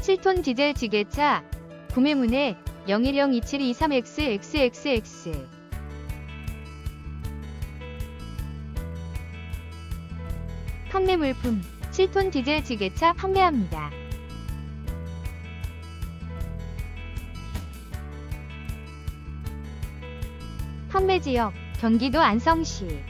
7톤 디젤 지게차 구매문의 0102723XXXX 판매 물품 7톤 디젤 지게차 판매합니다. 판매 지역 경기도 안성시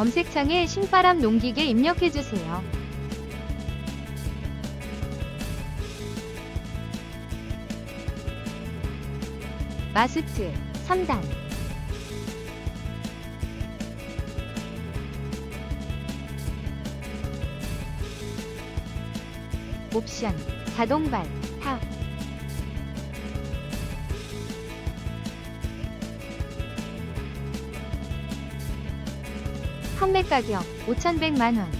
검색창에 신바람 농기계 입력해주세요. 마스트 3단 옵션 자동발 탑 판매 가격 5,100만 원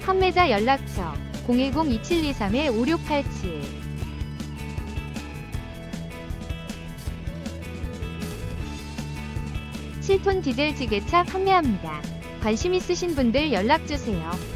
판매자 연락처 010-2723-5687 7톤 디젤 지게차 판매합니다. 관심 있으신 분들 연락주세요.